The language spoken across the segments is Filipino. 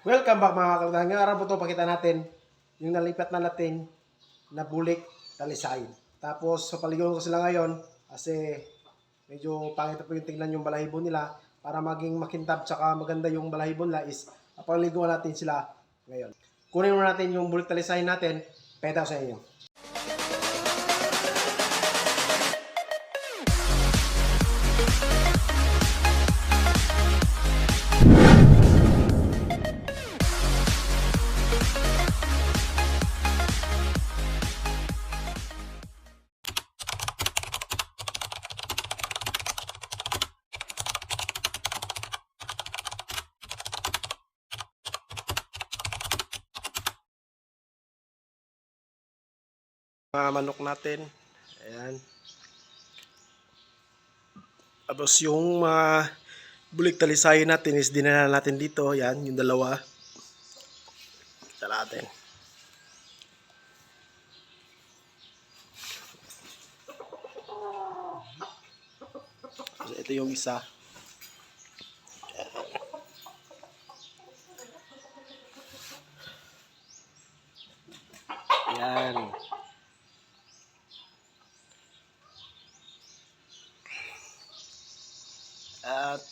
Welcome back mga kapitan. Ngayong araw po ito, pakita natin yung nalipat na natin na bulik talisain. Tapos sa paligon ko sila ngayon kasi medyo pangit po yung tingnan yung balahibo nila para maging makintab tsaka maganda yung balahibo nila is papaliguan natin sila ngayon. Kunin muna natin yung bulik talisain natin. Peta sa inyo. Mga manok natin. Ayan. Tapos yung mga bulik talisayin natin is dinala natin dito. Ayan, yung dalawa. Dala natin. So, ito yung isa. Ayan. At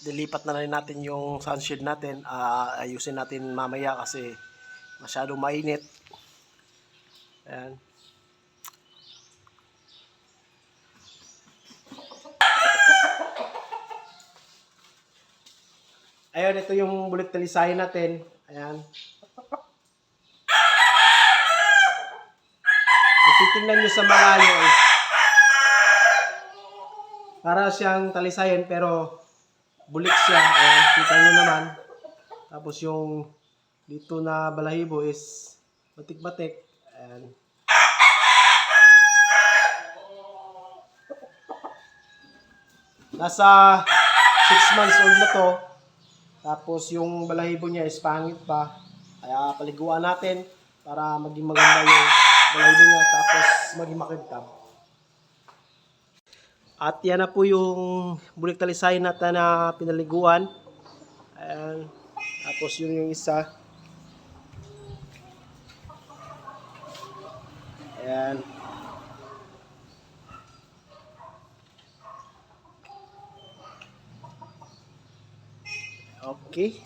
dilipat na rin natin yung sunshade natin. Ah, ayusin natin mamaya kasi masyadong mainit. Ayan. Ayun, ito yung bulik talisahin natin. Ayan. Titingnan nyo sa mga para siyang talisayan pero bulik siya. Ayan, kita nyo naman. Tapos yung dito na balahibo is batik-batik. Ayan. Nasa 6 months old na to. Tapos yung balahibo niya is pangit pa. Kaya paliguan natin para maging maganda yung balahibo niya tapos maging makintab. At yan na po yung bulik talisay natin na pinaliguan. Ayan. Tapos yun yung isa. Ayan. Okay.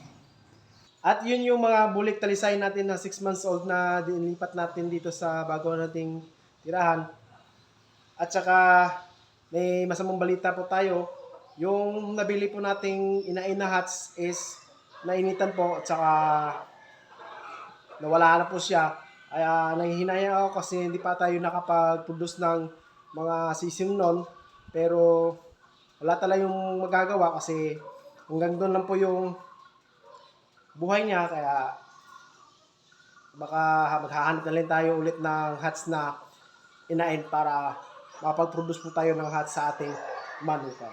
At yun yung mga bulik talisay natin na 6 months old na dinipat natin dito sa bago nating tirahan. At saka may masamang balita po tayo. Yung nabili po nating inain na hats is nainitan po at saka nawala na po siya. Kaya nahihinaya ako kasi hindi pa tayo nakapag-produce ng mga sisim nun. Pero wala talaga yung magagawa kasi hanggang doon lang po yung buhay niya. Kaya baka maghahanap na rin tayo ulit ng hats na inain para makapag-produce po tayo ng hats sa ating manuka.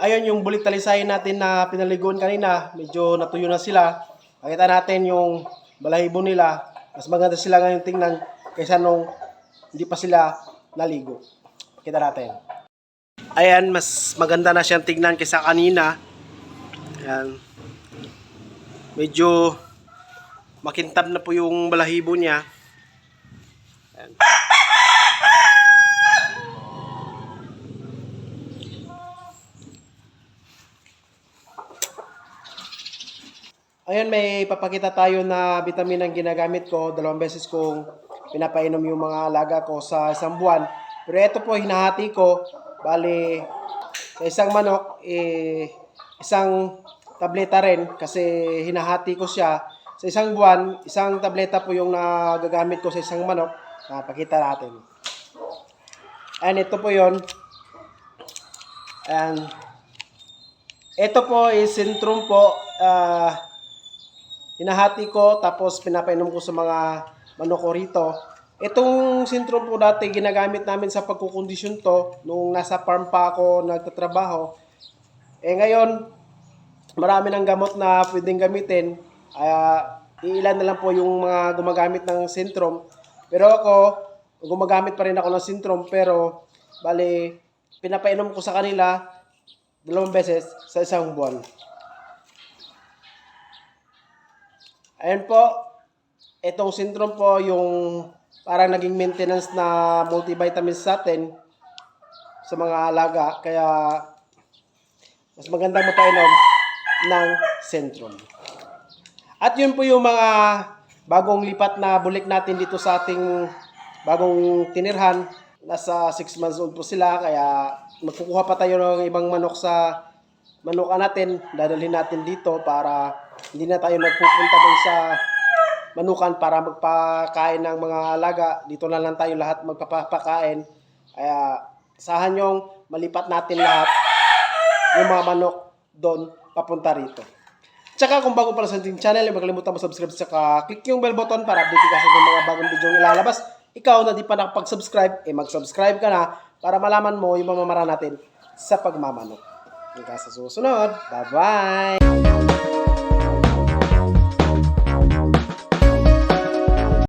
Ayun yung bulik talisayin natin na pinaligon kanina. Medyo natuyo na sila. Makita natin yung balahibo nila. Mas maganda sila ngayon tingnan kaysa nung hindi pa sila naligo. Kita natin. Ayan, mas maganda na siyang tingnan kaysa kanina. Ayan. Medyo makintab na po yung balahibo niya. Ayan. Ayun, may papakita tayo na vitamin ang ginagamit ko. Dalawang beses kong pinapainom yung mga alaga ko sa isang buwan. Pero ito po, hinahati ko. Bali, sa isang manok, eh, isang tableta rin kasi hinahati ko siya. Sa isang buwan, isang tableta po yung nagagamit ko sa isang manok. Napakita natin. And ito po yon. And ito po is Centrum po. ah hinahati ko tapos pinapainom ko sa mga manok ko rito. Itong sintrom po dati ginagamit namin sa pagkukondisyon to nung nasa farm pa ako nagtatrabaho. Eh ngayon, marami ng gamot na pwedeng gamitin. Kaya iilan na lang po yung mga gumagamit ng sintrom. Pero ako, gumagamit pa rin ako ng sintrom pero bali pinapainom ko sa kanila dalawang beses sa isang buwan. Ayan po, itong syndrome po yung parang naging maintenance na multivitamins sa atin sa mga alaga. Kaya mas magandang mapainom ng Centrum. At yun po yung mga bagong lipat na bulik natin dito sa ating bagong tinirhan. Nasa 6 months old po sila, kaya magkukuha pa tayo ng ibang manok sa manukan natin. Dadalhin natin dito para hindi na tayo nagpupunta dun sa manukan para magpakain ng mga alaga. Dito na lang tayo lahat magpapakain. Kaya sahan yung malipat natin lahat yung mga manok doon papunta rito. Tsaka kung bago pa lang sa ating channel, huwag kalimutan mo subscribe sa click yung bell button para update ka sa mga bagong video yung ilalabas. Ikaw na di pa nakapag-subscribe, eh mag-subscribe ka na para malaman mo yung mamamara natin sa pagmamanok. Hanggang sa susunod. Bye-bye!